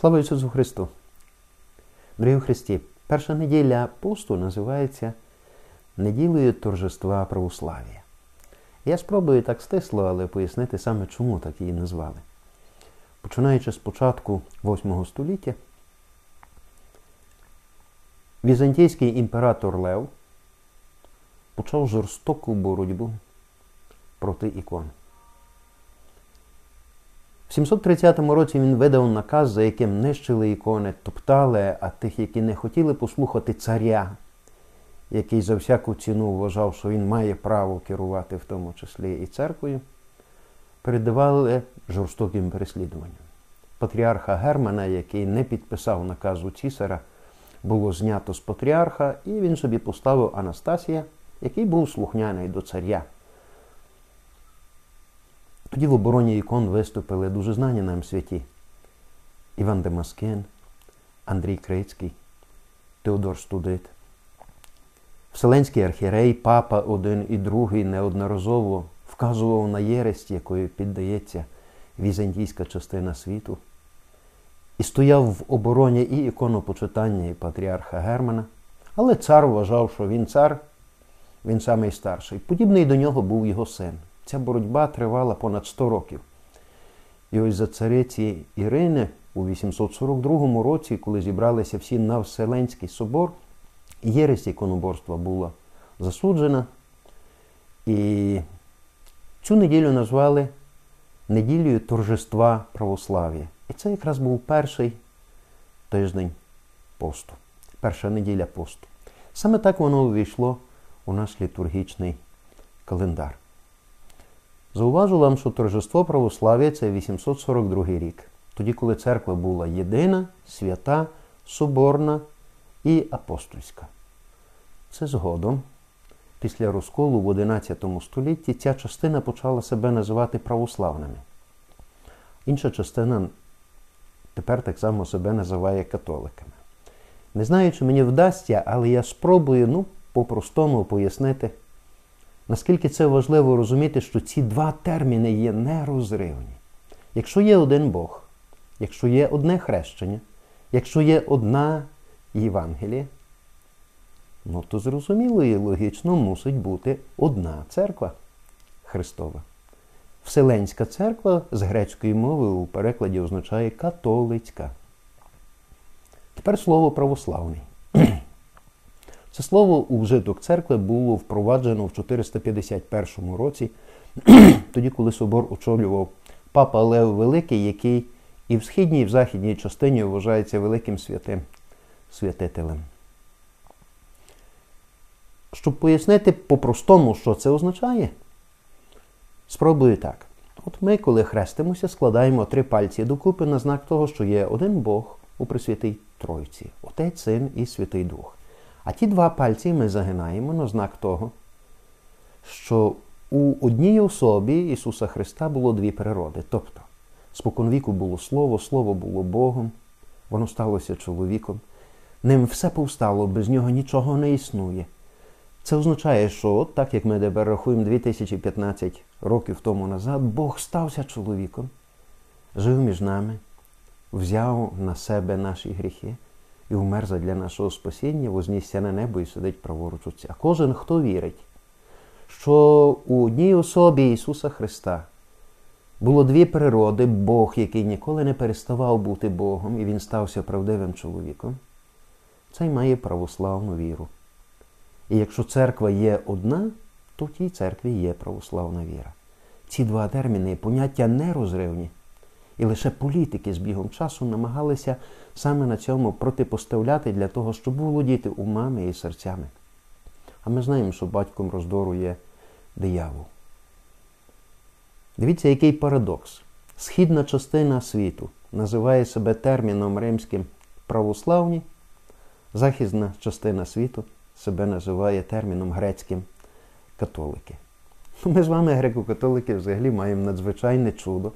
Слава Ісусу Христу! Дорогі Христі! Перша неділя посту називається неділею торжества православ'я. Я спробую так стисло, але пояснити саме, чому так її назвали. Починаючи з початку 8 століття, візантійський імператор Лев почав жорстоку боротьбу проти ікон. В 730 році він видав наказ, за яким нищили ікони, топтали, а тих, які не хотіли послухати царя, який за всяку ціну вважав, що він має право керувати, в тому числі і церквою, передавали жорстоким переслідуванням. Патріарха Германа, який не підписав наказу цісара, було знято з патріарха, і він собі поставив Анастасія, який був слухняний до царя. Тоді в обороні ікон виступили дуже знані нам святі Іван Демаскин, Андрій Крицький, Теодор Студит. Вселенський архірей, папа один і другий неодноразово вказував на єресть, якою піддається візантійська частина світу, і стояв в обороні і іконопочитання, і патріарха Германа. Але цар вважав, що він цар, він самий старший. Подібний до нього був його син. Ця боротьба тривала понад 100 років. І ось за цариці Ірини у 842 році, коли зібралися всі на Вселенський собор, єресь іконоборства була засуджена. І цю неділю назвали неділею торжества православ'я. І це якраз був перший тиждень посту, перша неділя посту. Саме так воно увійшло у наш літургічний календар. Зауважу вам, що торжество православ'я це 842 рік, тоді, коли церква була єдина, свята, соборна і апостольська. Це згодом, після розколу в XI столітті, ця частина почала себе називати православними. Інша частина тепер так само себе називає католиками. Не знаю, чи мені вдасться, але я спробую ну, по-простому пояснити. Наскільки це важливо розуміти, що ці два терміни є нерозривні. Якщо є один Бог, якщо є одне хрещення, якщо є одна Євангелія, ну то зрозуміло і логічно мусить бути одна церква Христова. Вселенська церква з грецької мови у перекладі означає католицька. Тепер слово православний. Це слово у вжиток церкви було впроваджено в 451 році, тоді, коли собор очолював папа Лев Великий, який і в східній, і в західній частині вважається великим святим святителем. Щоб пояснити по-простому, що це означає, спробую так. От ми, коли хрестимося, складаємо три пальці докупи на знак того, що є один Бог у Пресвятій Тройці, Отець, Син і Святий Дух. А ті два пальці ми загинаємо на знак того, що у одній особі Ісуса Христа було дві природи. Тобто, споконвіку було Слово, Слово було Богом, воно сталося чоловіком. Ним все повстало, без нього нічого не існує. Це означає, що от так як ми тепер рахуємо 2015 років тому назад, Бог стався чоловіком, жив між нами, взяв на себе наші гріхи і вмер задля нашого спасіння, вознісся на небо і сидить праворуч Отця. А кожен, хто вірить, що у одній особі Ісуса Христа було дві природи, Бог, який ніколи не переставав бути Богом, і Він стався правдивим чоловіком, цей має православну віру. І якщо церква є одна, то в тій церкві є православна віра. Ці два терміни поняття нерозривні. І лише політики з бігом часу намагалися саме на цьому протипоставляти для того, щоб володіти умами і серцями. А ми знаємо, що батьком роздору є диявол. Дивіться, який парадокс. Східна частина світу називає себе терміном римським православні, західна частина світу себе називає терміном грецьким католики. Ми з вами, греко-католики, взагалі маємо надзвичайне чудо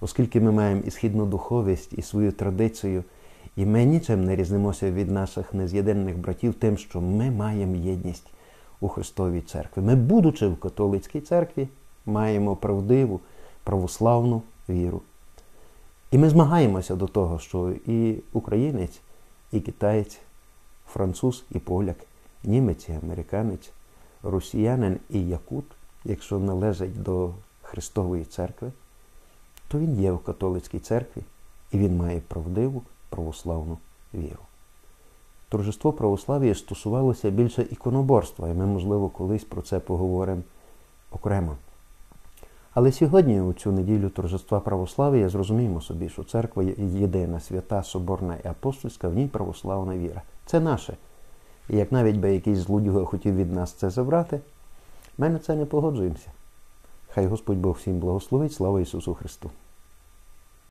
оскільки ми маємо і східну духовість, і свою традицію, і ми нічим не різнимося від наших нез'єднаних братів, тим, що ми маємо єдність у Христовій церкві. Ми, будучи в католицькій церкві, маємо правдиву православну віру. І ми змагаємося до того, що і українець, і китаєць, француз і поляк, німець і американець, росіянин і якут, якщо належить до Христової церкви, то він є в католицькій церкві і він має правдиву православну віру. Торжество православ'я стосувалося більше іконоборства, і ми, можливо, колись про це поговоримо окремо. Але сьогодні, у цю неділю торжества православ'я, зрозуміємо собі, що церква єдина, свята, соборна і апостольська, в ній православна віра. Це наше. І як навіть би якийсь злодюга хотів від нас це забрати, ми на це не погоджуємося. Хай Господь Бог всім благословить, слава Ісусу Христу!